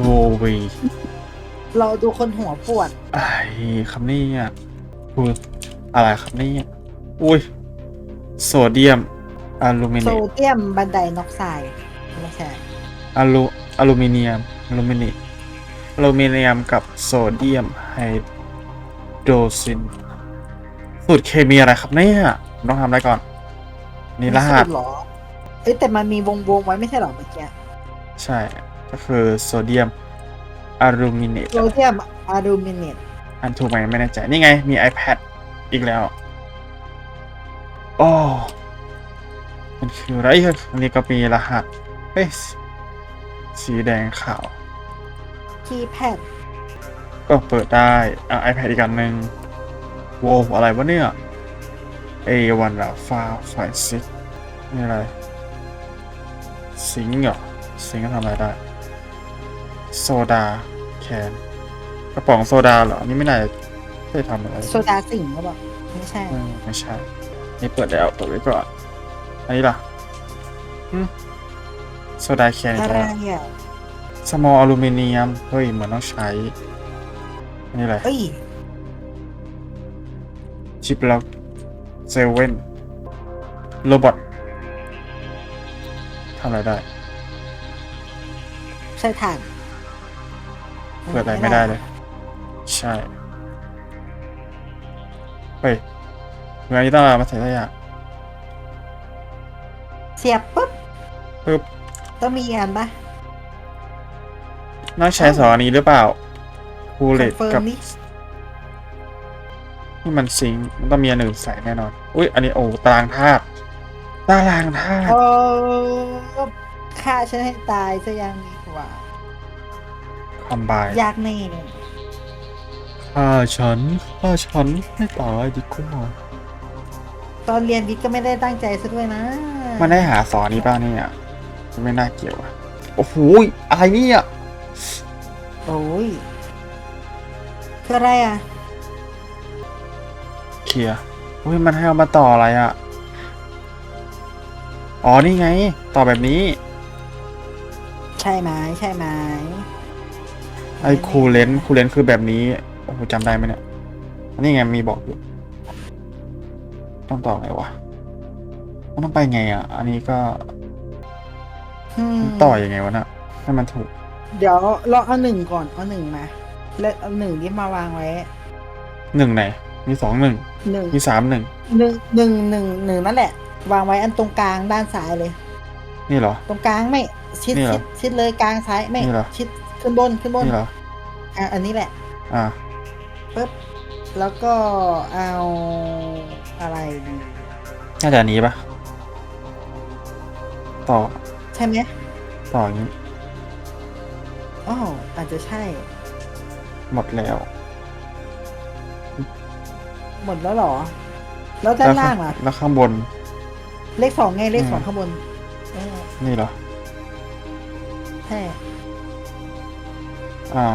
โววีเราดูคนหัวปวดไอ้คำนี้อะพูดอะไรครับนี่อุ้ย โซเดียมอลูมิโซเนียมเดียมบันไดนอกไซด์ไม่ใช่อลูอลูมิเนียมอลูมิเนียมอลูมิเนียมกับโซเดียมไฮโดรซิน สูตรเคมีอะไรครับเนี่ยต้องทำอะไรก่อน นี่รหัสไม่ใช่หรอเอ้ยแต่มันมีวงวงๆไว้ไม่ใช่หรอเมื่อกี้ใช่ ก็คือโซเดียมอลูมิเนียโซมเดียมอะลูมิเนียมอันถูกไหมไม่แน่ใจ นี่ไง มี iPad อีกแล้วโอ้มันคืออะไรอะอันนี้ก็มีรหัสเฮ้ยสีแดงขาว คีย์แพดก็เปิดได้อะ iPad อีกอันหนึ่งโว้วอะไรวะเนี่ย A1 ละฟ้าไฟซิกนี่อะไร สิงค์เหรอ สิงค์ก็ทำอะไรได้ โซดาแคนกระป๋องโซดาเหรออันนี้ไม่น่าจะได้ทำอะไรโซดาสิงห์หรือเปล่าไม่ใช่ อืมไม่ใช่ นี่เปิดแล้วเปิดไว้ก่อน อันนี้ล่ะอืมโซดาแคนอีอะกไรแล้วอะสมอลอลูมิเนียม เฮ้ย เหมือนต้องใช้ อันนี้อะไร เอ้ยชิปล็อกเซเว่นโรบอททำอะไรได้ ใช่ถ่าน เปิดอะไรไม่ได้เลย ใช่เฮ้ยเงินนี้ต้องเอามาใส่ได้ยังเสียบปุ๊บปึ๊บต้องมีอันปะน่าใช้สองอันนี้หรือเปล่าคูเลต Confirm กับนี่นี่มันซิงค์มันต้องมีอันหนึ่งใส่แน่นอน อุ้ยอันนี้โอ้ตารางธาตุตารางธาตุโอ้ฆ่าฉันให้ตายซะยังดีกว่าค อมไบยากแน่ฆ่าฉันฆ่าฉันให้ตายดีกว่าตอนเรียนวิทย์ก็ไม่ได้ตั้งใจซะด้วยนะ มันได้หาสอนนี้บ้างเนี่ยไม่น่าเกี่ยวอะโอ้โหอะไรเนี่ยโอ้ยคืออะไรอะเคลียร์อุ้ยมันให้เอามาต่ออะไรอะอ๋อนี่ไง ต่อแบบนี้ ใช่ไหมใช่ไหม ไอ้คูเลนคูเลนคือแบบนี้โอ้โหจำได้ไหมเนี่ยอันนี่ไงมีบอกอยู่ต้องต่อไงวะมันต้องไปไงอะ อันนี้ก็อืมต่ออยังไงวะน่ะให้มันถูก เดี๋ยวเราเอาหนึ่งก่อนเอาหนึ่งมาแล้วเอาหนึ่งที่มาวางไว้หนึ่งไหน มีสองหนึ่งหนึ่งมีสามหนึ่งหนึ่งหนึ่งหนึ่งหนึ่งนั่นแหละ วางไว้อันตรงกลางด้านซ้ายเลย นี่เหรอ ตรงกลางไม่ ชิดนี่เหรอชิดชิดเลยกลางซ้ายไม่ นี่เหรอ ชิด ขึ้นบนขึ้นบนนี่เหรอ อะอันนี้แหละอ่า ปึ๊บแล้วก็เอาอะไรดีน่าจะอันนี้ปะต่อ ใช่ไหมต่ออย่างนี้ อ๋ออาจจะใช่ หมดแล้ว หมดแล้วเหรอ แล้วด้านล่างล่ะ แล้วข้างบน เลขสองไงเลขอืมสองข้างบนเออนี่เหรอ ใช่ อ่า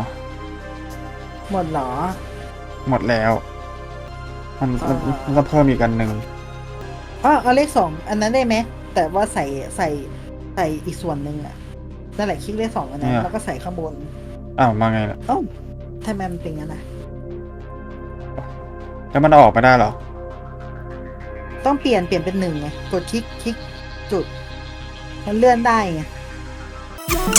หมดเหรอ หมดแล้ว มันมันอ่ามั มันต้องเพิ่มอีกอันหนึ่งอ๋อเอาเลขสองอันนั้นได้ไหมแต่ว่าใส่ใส่ใส่อีกส่วนหนึ่งอะนั่นแหละคลิกเลขสองอันนั้นแล้วก็ใส่ข้างบนอ้าวมาไงล่ะเอ้าทำไมมันเป็นงั้นนะแล้วมันเอาออกไม่ได้เหรอต้องเปลี่ยนเปลี่ยนเป็นหนึ่งไงกดคลิกคลิกจุด มันเลื่อนได้ไงเ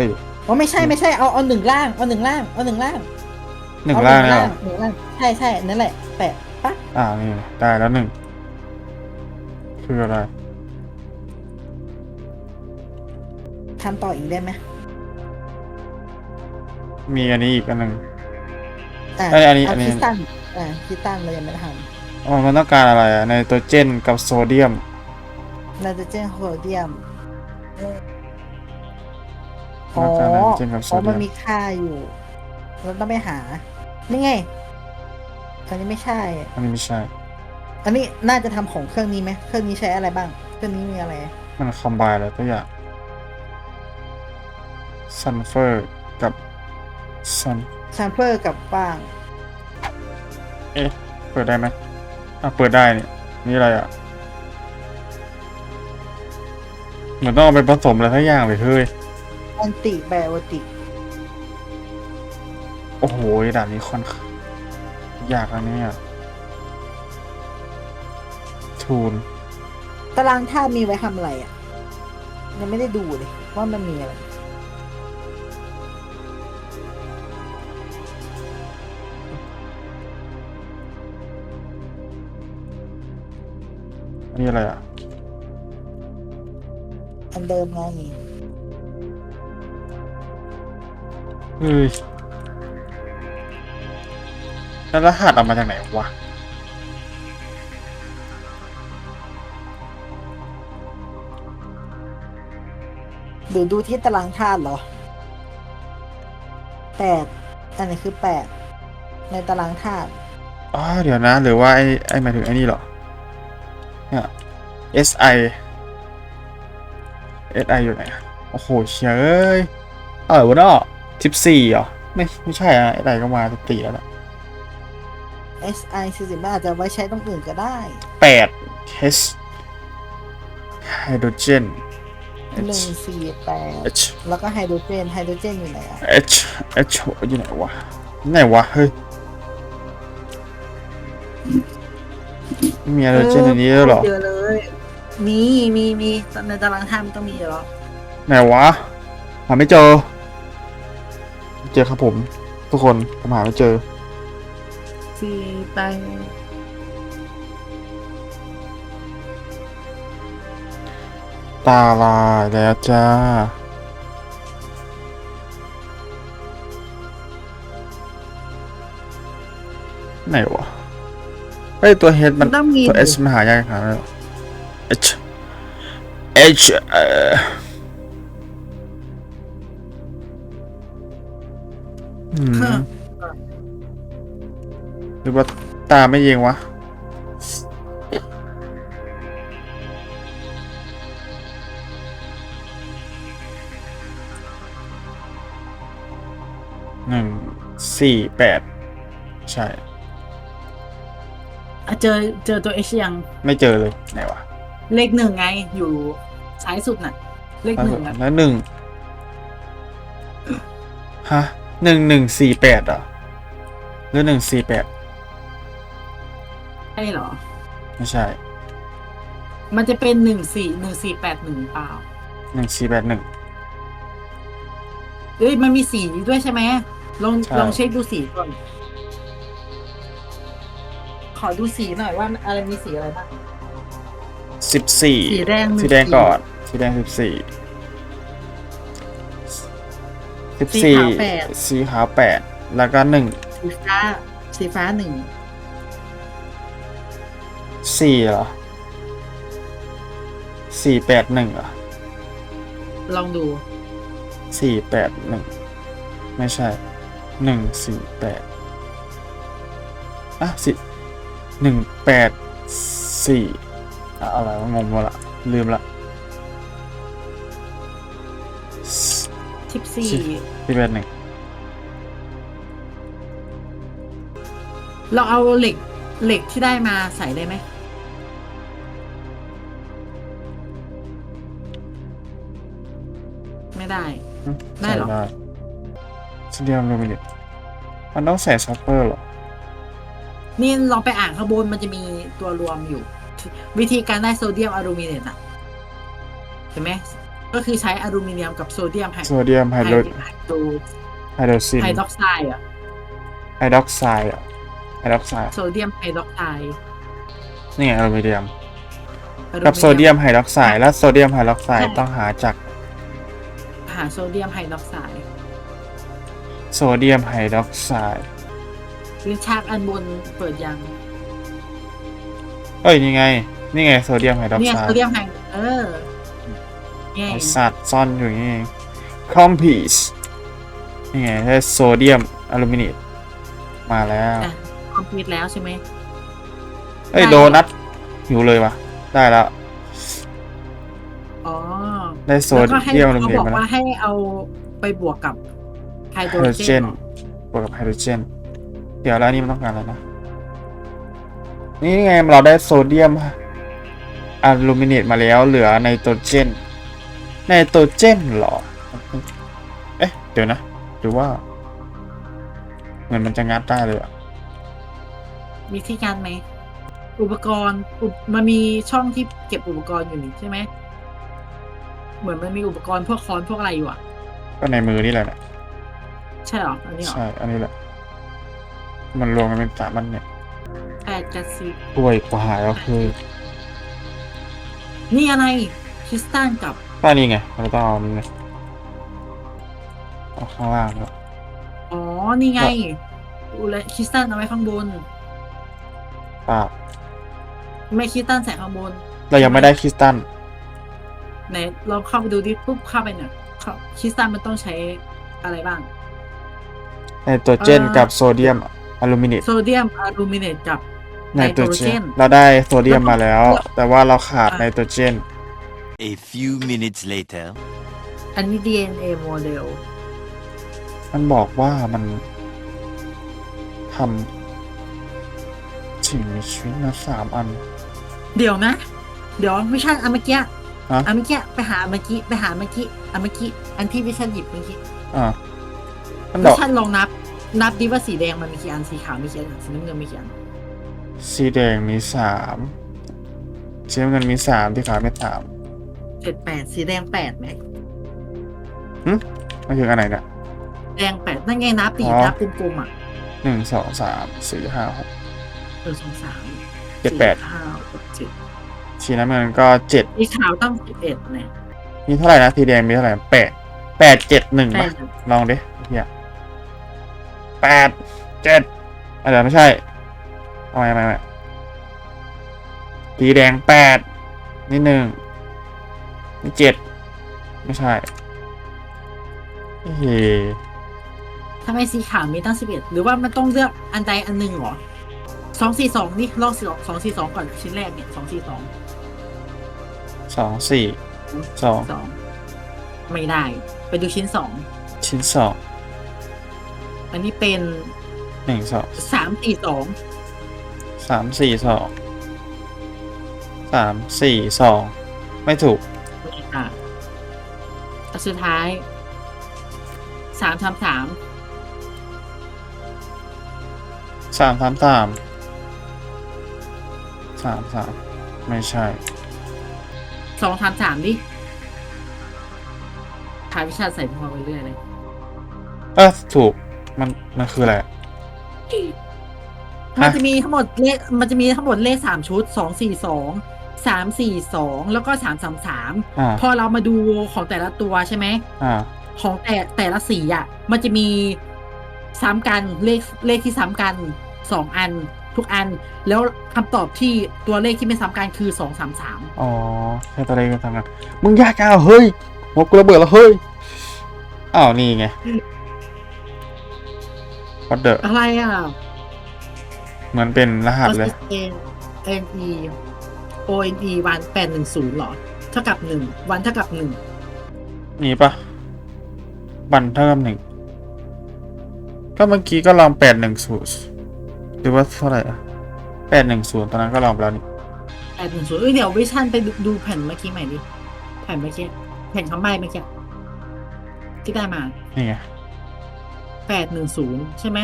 ฮ้ยอ๋อไม่ใช่ไม่ใช่เอาเอาหนึ่งล่างเอาหนึ่งล่างเอาหนึ่งล่างหนึ่งเอล่างเลยเหรอหนึ่งล่างใช่ใช่นั่นแหละแปะปะอ่านี่ได้แล้วหนึ่งคืออะไรทำต่ออีกได้ไหมมีอันนี้อีกอันหนึ่ง อะเอ้ยอันนี้เอาอันนี้คิดตั้นอ่าคิดตั้นเรายังไม่ได้ทอ๋อมันต้องการอะไรอะไนโตรเจนกับโซเดียมำไนโตรเจนโซเดียม อ๋ต้อองการไนโตรเจนกับโซอ๋อเดีมัยนมมีค่าอยู่ เราต้องไปหา นี่ไง อันนี้ไม่ใช่ อันนี้ไม่ใช่ อันนี้น่าจะทำของเครื่องนี้ไหมเครื่องนี้ใช้อะไรบ้าง เครื่องนี้มีอะไร มันคอมไบอะไรตัวอย่างซันเฟอร์กับซันซัมเฟอร์กับฟางเอ๊ะเปิดได้ไหมอะเปิดได้นี่นี่อะไรอะเหมือนต้องเอาไปผสมอะไรทั้งอย่างเลยเฮ้ย อันติแบโอติโอ้โหด่านนี้ค่อนข้างยากอันนี้ทูนตารางธาตุมีไว้ทำอะไรอะ ยังไม่ได้ดูเลย ว่ามันมีอะไรอันนี้อะไรอะ อันเดิมไง เฮ้ยแล้วรหัสออกมาจากไหนวะหรือดูที่ตารางธาตุเหรอแปดอันนี้คือแปดในตารางธาตุอ๋อเดี๋ยวนะ หรือว่าไอ้ไอ้หมายถึงไอ้นี่เหรอเนี่ย SI SI อยู่ไหนอะโอ้โหเชยเอ้ยเออวะเนาะ สิบสี่เหรอ ไม่ไม่ใช่อะ SI ก็มาสิบสี่แล้วนะเอสไอสี่สิบอาจจะไว้ใช้ตรงอื่นก็ได้แปด H ไฮโดรเจน หนึ่งสี่แปด H แล้วก็ไฮโดรเจนไฮโดรเจนอยู่ไหนอะ H H อยู่ไหนวะไหนวะ เฮ้ยมีไฮโดรเจนในนี้ด้วยเหรอ เยอะเลย มีมีมีในตารางธาตุมันต้องมีอยู่แล้ว ไหนวะหาไม่เจอไม่ เจอครับผม ทุกคนผมหาไม่เจอสี่แปดตาลายแล้วจ้า ไหนวะเฮ้ยตัวเฮดมัมันนต้องมีตัว H มันหายากขนาดนั้นเหรอ H H เอ่อ หรือว่าตาไม่เยงวะ หนึ่ง สี่ แปด ใช่ อะเจอเจอตัวเอชยังไม่เจอเลย ไหนวะเลขหนึ่งไงอยู่ซ้ายสุดน่ะ เลขหนึ่งอะแล้วหนึ่ง ฮะ หนึ่งหนึ่งสี่แปดอะหรือหนึ่งสี่แปดใช่เหรอ ไม่ใช่มันจะเป็นหนึ่งสี่หนึ่งสี่แปดหนึ่งเปล่าหนึ่งสี่แปดหนึ่ง เอ้ยมันมีสีด้วยใช่ไหมลองใช่ ลองเช็คดูสีก่อน ขอดูสีหน่อยว่าอะไรมีสีอะไรบ้าง สิบสี่สีแดงหนึ่สีแดงก่อนสีแดงสิบสี่ สิบสีสี่ขาวแปด สีขาวแปดแล้วก็หนึ่งสีฟ้า สีฟ้าหนึ่งสี่เหรอสี่แปดหนึ่งเหรอลองดูสี่แปดหนึ่งไม่ใช่หนึ่งสี่แปดอะสิหนึ่งแปดสี่อะอะไรวะงงหมดละลืมละ ทิปสี่สี่แปดหนึ่งเราเอาเหล็กเหล็กที่ได้มาใส่ได้ไหมไม่ได้ ได้เหรอ ใส่ได้ซีเดียมลูมินิตมันต้องใส่ซัพเปอร์เหรอ นี่ลองไปอ่านข้างบนมันจะมีตัวรวมอยู่ วิธีการได้โซเดียมอลูมิเนียมอะเห็นไหม ก็คือใช้อลูมิเนียมกับโซเดียมไฮโซเดียมไฮไฮโดรโดรไฮโดรซินไฮดรอกไซด์อะไฮดรอกไซด์อะไฮดรอกไซด์โซเดียมไฮดรอกไซด์นี่ไงอลูมิเนียมอลูกับโซเดียมไฮดรอกไซด์และโซเดียมไฮดรอกไซด์ต้องหาจาก หาโซเดียมไฮดรอกไซด์โซเดียมไฮดรอกไซด์ลิ้นชักอันบนเปิดยัง เอ้ยนี่ไง นี่ไงโซเดียมไฮดรอกเนี่ยไซโซด์เดียมไฮเออ เนี่ยไอสัตว์ซ่อนอยู่นี่เองคอมพีสนี่ไงได้โซเดียมอลูมิเนียมมาแล้วอะคอมพลีทแล้วใช่ไหม เอ้ยได้ โดนัทหิวเลยวะได้แล้วอ๋อได้โซแล้วก็ให้เดียมอลูเขามิเนียบมอกมาแล้ว ว่าให้เอาไปบวกกับไฮไฮโดรโดรเจเจนน บวกกับไฮโดรเจน เดี๋ยวแล้วอันนี้มันต้องการอะไรนะ นี่ไงเราได้โซเดียมอะลูมิเนตมาแล้วเหลือไนโตรเจน ไนโตรเจนเหรอ เอ๊ะ เดี๋ยวนะ หรือว่า เหมือนมันจะงัดได้เลยอะมีที่การไหม อุปกรณ์อุปมันมีช่องที่เก็บอุปกรณ์อยู่นี่ใช่ไหม เหมือนมันมีอุปกรณ์พวกค้อนพวกอะไรอยู่อะ ก็ในมือนี่แหละนะใช่เหรอ อันนี้เหรอใช่ อันนี้แหละ มันรวมกันเป็นสามอันเนี่ยแปดกับสิบป่วยกว่าแล้วคือ นี่อะไรคริสตัลกับ ก็นี่ไงเราต้องเอานี่ไงเอาข้างล่างแล้วอ๋อ นี่ไงอุเลคริสตัลเอาไว้ข้างบนเปล่าไม่คริสตัลใส่ข้างบน เรายังไม่ได้คริสตัลไหนเราเข้าไปดูดิปุ๊บเข้าไปเนี่ยเข้าคริสตัลมันต้องใช้อะไรบ้าง ไนโตรเจนเอ่อกับโซเดียมอะลูมิเนตโซเดียมอะลูมิเนตกับไนโตรเจไนโตรเจนนเราได้โซเดียมมาแล้วแล้วแต่ว่าเราขาดอะไนโตรเจน A few minutes later. อันนี้ DNA โมเดลมันบอกว่ามันทำสิ่งมีชีวิตมาสามอัน เดี๋ยวนะ เดี๋ยวไม่ใช่อันเมื่อกี้ฮะ อันเมื่อกี้ไปหาอันเมื่อกี้ไปหาเมื่อกี้อันเมื่อกี้อันที่วิชันหยิบเมื่อกี้อ่ามันบวิอกชันลองนับ นับดิว่าสีแดงมันมีกี่อันสีขาวมีกี่อันสีน้ำเงินมีกี่อันสีแดงมีสามสีน้ำเงินมีสามที่ขาวไม่สาม เจ็ดแปดสีแดงแปดไหมมันคืออันไหนเนี่ยแดงแปดนั่นไงนับปีอ๋อนับกลมๆอะหนึ่งสองสามสี่ห้าหกเออสองสามเจ็ดแปดสี่ห้าหกเจ็ดสีน้ำเงินก็เจ็ดสีขาวตั้งสิบเอ็ดเนี่ยมีเท่าไหร่นะสีแดงมีเท่าไหร่แปดแปดเจ็ดหนึ่งแปป่ะดลองดิเฮียแปดเจ็ดอะไรไม่ใช่เอาไม่ไม่ไม่สีแดงแปดนี่หนึ่ง นี่เจ็ดไม่ใช่เฮ้ทำไมสีขาวมีตั้งสิบเอ็ดหรือว่ามันต้องเลือกอันใดอันหนึ่งเหรอสองสี่สองนี่ลองสองสองสี่สองก่อนชิ้นแรกเนี่ยสองสี่สองสองสี่สองสองไม่ได้ ไปดูชิ้นสองชิ้นสองอันนี้เป็นหนึ่งสองสามสี่สองสามสี่สองสามสี่สองไม่ถูกอะ อันสุดท้ายสามทำสามสามสามสามสามสามไม่ใช่ สองทำสามดิทายวิชาใส่พอไปเรื่อยเลยเออถูกมันมันคืออะไร มันจะมีทั้งหมดเลขมันจะมีทั้งหมดเลขสามชุดสองสี่สอง สามสี่สองแล้วก็สามสามสามอ่าพอเรามาดูของแต่ละตัวใช่ไหม อ่าของแต่แต่ละสีอะ มันจะมีซ้ำกันเลขเลขที่ซ้ำกันสองอันทุกอัน แล้วคำตอบที่ตัวเลขที่ไม่ซ้ำกันคือสองสามสามอ๋อแค่ตัวเลขกันทำงานมึงยากจังอะเฮ้ยหัวกูระเบิดแล้วเฮ้ยอ้าวนี่ไงวัดเดออะไรอะเหมือนเป็นรหัสเลยเอ N E O N E วันแปดหนึ่งศูนย์หรอ เท่ากับหนึ่งวันเท่ากับหนึ่งนี่ปะบันเท่ากับหนึ่งก็เมื่อกี้ก็ลองแปดหนึ่งศูนย์หรือว่าเท่าไหร่อะแปดหนึ่งศูนย์ตอนนั้นก็ลองไปแล้วนี่แปดหนึ่งศูนย์เอ้ยเดี๋ยววิชั่นไปดูดูแผ่นเมื่อกี้ใหม่ดิแผ่นเมื่อกี้แผ่นคำใบ้เมื่อกี้ที่ได้มานี่ไงแปดหนึ่งศูนย์ใช่ไหม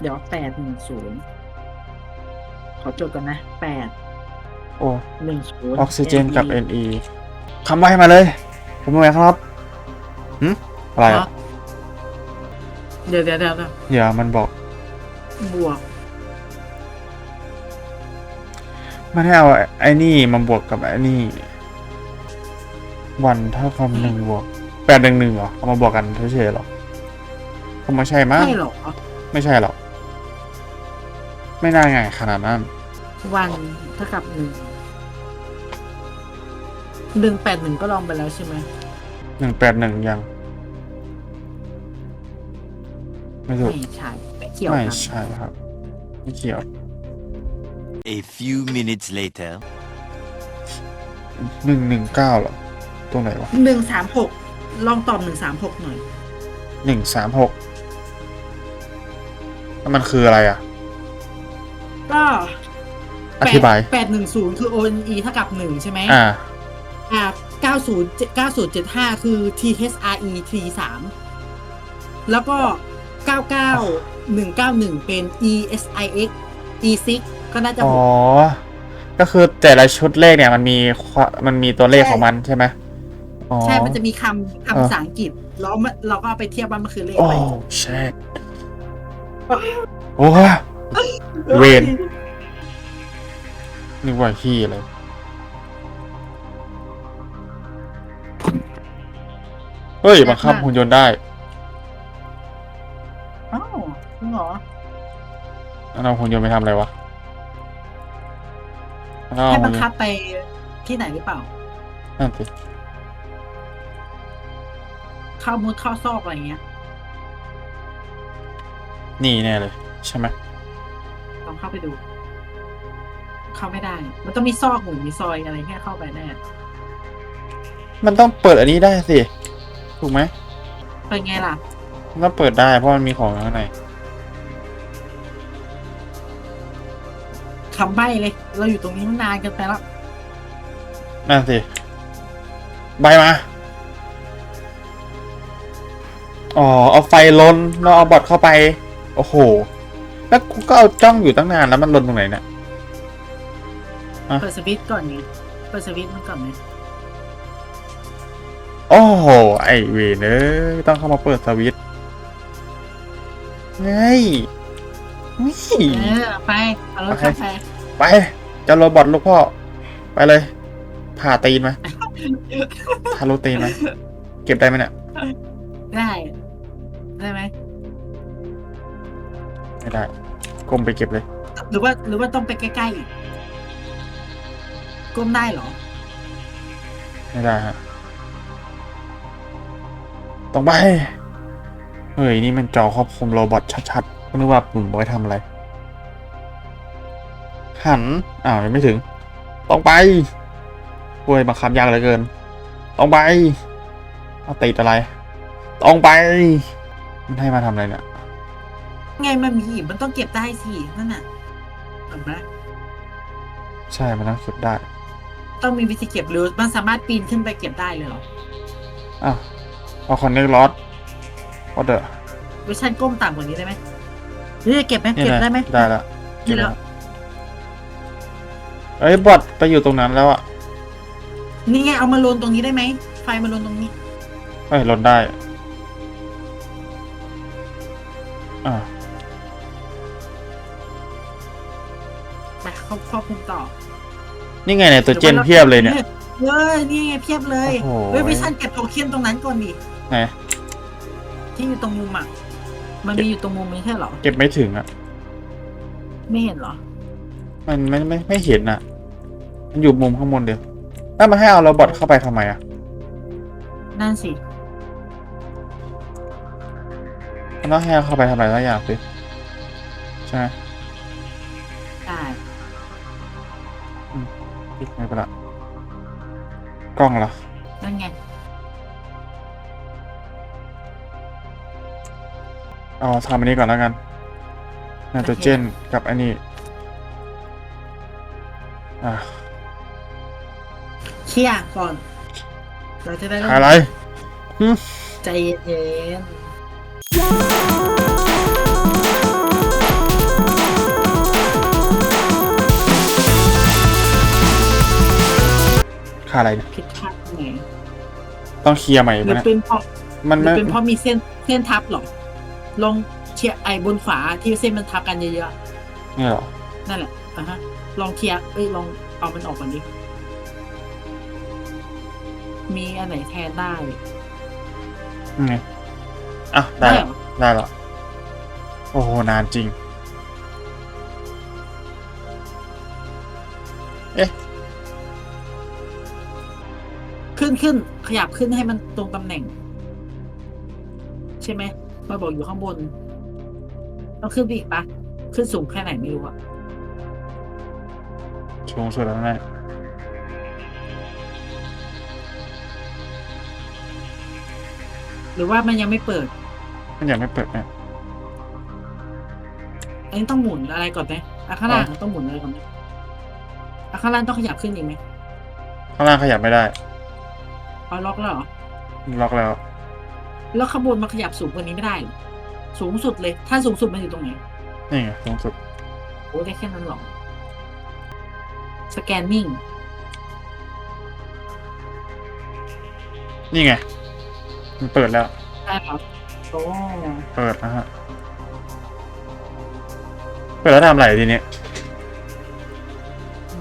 เดี๋ยวแปดหนึ่งศูนย์ขอจดก่อนนะแปด โอ้หนึ่งศูนย์ออกซิเจนกับ NE คำใบ้มาเลย ผมไม่ไหวครับหืมอะไรอะเดี๋ยวเดี๋ยวเดี๋ยวเดี๋ยวอย่ามันบอก บวกไม่ได้เอาไอ้นี่มาบวกกับไอ้นี่ วันเท่ากับหนึ่งบวกแปดหนึ่งหนึ่งเหรอ เอามาบวกกันเฉยๆหรอคงไม่ใช่มั้งใช่เหรอไม่ใช่หรอก ไม่น่าง่ายขนาดนั้น วันเท่ากับหนึ่งหนึ่งแปดหนึ่งก็ลองไปแล้วใช่ไหมหนึ่งแปดหนึ่งยัง ไม่ถูกไม่ใช่ไม่เกี่ยวไม่กันใช่ครับ ไม่เกี่ยว A few minutes later. หนึ่งหนึ่งเก้าหรอ ตรงไหนวะหนึ่งสามหกลองตอบหนึ่งสามหกหน่อย หนึ่งสามหกแล้วมันคืออะไรอะ ก็ อธิบาย แปดหนึ่งศูนย์คือ ONE เท่ากับหนึ่งใช่ไหมอ่า อ่าเก้าศูนย์เก้าศูนย์เจ็ดห้าคือ THRE T สามแล้วก็เก้าเก้าหนึ่งเก้าหนึ่งเป็น ESIX E 6 ก็น่าจะอ๋หอกก็คือแต่ละชุดเลขเนี่ยมันมีความมันมีตัวเลขของมันใช่ไหมอ๋อใช่ มันจะมีคำอ่าคำภาษาอังกฤษ แล้วมันเราก็เอาไปเทียบว่ามันคือเลขโอ้อะไรเช่โอ้ยเวร นึกว่าขี้อะไรเฮ้ยบังคับหุ่นยนต์ได้อ้าวจริงเหรอแล้วเอาหุ่นยนต์ไปทำอะไรวะแล้วเอาให้บัหุ่งนยคันบต์ไปที่ไหนหรือเปล่า นั่นสิเข้ามุดเข้าซอกอะไรอย่างเงี้ยนี่แน่เลย ใช่ไหมลองเข้าไปดู เข้าไม่ได้ มันต้องมีซอกหรือมีซอยอะไรแค่เข้าไปแน่มันต้องเปิดอันนี้ได้สิถูกไหมเป็นไงล่ะมันต้องเปิดได้เพราะมันมีของข้างในคำใบ้เลย เราอยู่ตรงนี้มันนานเกินไปแล้วนั่นสิใบมาอ๋อเอาไฟลนแล้วเอาบอทเข้าไป โอ้โห แล้วกูก็เอาจ้องอยู่ตั้งนานแล้วมันลนตรงไหนเนี่ย เปิดสวิตช์ก่อนไงเปิดสวิตช์มันก่อนไงโอ้โห ไอเวนเอ้ยต้องเข้ามาเปิดสวิตช์ไงนี่ เออไปเอารถเข้าไปไปเจะโรบอทลูกพ่อ ไปเลย ผ่าตีนไหมทะลุตีนไหมเก็บได้ไหมเนี่ยได้ได้ไหมไม่ได้ก้มไปเก็บเลย หรือว่าหรือว่าต้องไปใกล้ๆอีก ก้มได้เหรอ ไม่ได้ฮะต้องไป เฮ้ย นี่มันจอควบคุมโรบอทชัดๆก็นึกว่าปุ่มไว้ทำอะไร หัน อ้าวยังไม่ถึง ต้องไปโอ้ยบังคับยากเหลือเกิน ต้องไป เอาติดอะไร ต้องไป มันให้มาทำอะไรเนี่ย ไงมันมีอีกมันต้องเก็บได้สิ นั่นน่ะเห็นไหม ใช่ มันต้องเก็บได้ ต้องมีวิธีเก็บหรือมันสามารถปีนขึ้นไปเก็บได้เลยเหรออ้าวเอาคอนเนคลอสก็เดอะเวอร์ชันก้มต่ำกว่านี้ได้ไหมเฮ้ยเก็บไหมนี่เก็บนะได้ไหมได้แล้วได้แล้วเอ้ยบอทไปอยู่ตรงนั้นแล้วอะนี่ไงเอามาลนตรงนี้ได้ไหมไฟมาลนตรงนี้ เอ้ยลดได้อ่าไปเข้าควบคุมต่อ นี่ไงเนี่ยตัวเจนเพียบเลยเนี่ย เออนี่ไงเพียบเลยโอ้โห เฮ้ยเวอร์ชันเก็บโทเค็นตรงนั้นก่อนดิไหนที่อยู่ตรงมุมอะ มันมีอยู่ตรงมุมไม่ใช่เหรอ เก็บไม่ถึงอะ ไม่เห็นเหรอ มันไม่ไม่ไม่เห็นอะ มันอยู่มุมข้างบนเดียวแล้วมันให้เอาโรบอทเข้าไปทำไมอะ นั่นสิ มันต้องให้เอาเข้าไปทำอะไรสักอย่างสิใช่ไหมได้ ไม่เป็นไรกล้องเหรอนั่นไงเอาทำอันนี้ก่อนแล้วกันไนโตรเจนกับอันนี้อ่าเคลียร์ก่อน เราจะได้เริ่มอะไรใจเย็นค่าอะไรเนี่ยๆผิดพลาดไงต้องเคลียร์ใหม่หไหมรือเนี่ยเป็นเพราะมันหรืไม่อเป็นเพราะมีเส้นเส้นทับเหรอลองเคลียร์ไอ้บนขวาที่เส้นมันทับกันเยอะนี่เหรอๆนั่นแหละอะฮะ ลองเคลียร์เอ้ยลองเอามันออกก่อนดิมีอันไหนแทนได้นี่ไงอะได้ได้แล้วเหรอได้แล้วโอ้โหนานจริง ขึ้นขึ้น ขยับขึ้นให้มันตรงตำแหน่ง ใช่ไหมมาบอกอยู่ข้างบนต้องขึ้นไปอีกปะขึ้นสูงแค่ไหนไม่รู้อะสูงสุดแล้วแม่หรือว่ามันยังไม่เปิด มันยังไม่เปิดเนี่ยอันนี้ต้องหมุนอะไรก่อนไหมอะข้างล่างต้องหมุนอะไรก่อนไหมแล้วข้างล่างต้องขยับขึ้นอีกไหมข้างล่างขยับไม่ได้ เอาล็อกแล้วเหรอ ล็อกแล้ว แล้วขบวนมันขยับสูงกว่านี้ไม่ได้เหรอสูงสุดเลย ถ้าสูงสุดมันอยู่ตรงไหนนี่ไงสูงสุดโอ้ได้แค่นั้นหรอสแกนนิ่งนี่ไง มันเปิดแล้ว ได้ครับโอ้เปิดนะฮะ เปิดแล้วทำอะไรทีนี้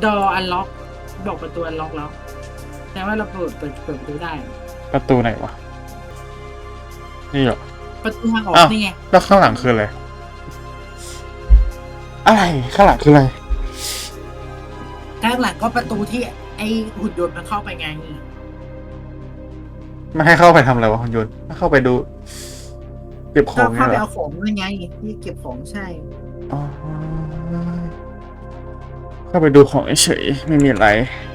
ดออันล็อก บอกประตูอันล็อกแล้ว แต่ว่าเราเปิดเปิดเปิดประตูได้ ประตูไหนวะ นี่เหรอ ประตูทางออกอ้าว นี่ไงแล้วข้างหลังคืออะไร อะไร ข้างหลังคืออะไรข้างหลังก็ประตูที่ไอหุ่นยนต์มันเข้าไปไงไม่ให้เข้าไปทำอะไรวะคุณยนต์ให้เข้าไปดู เก็บขก็องเข้าเนี่ยไปเหรอเอาของนั่นไงที่เก็บของใช่ อ๋อเข้าไปดูของเฉยๆไม่มีอะไรใ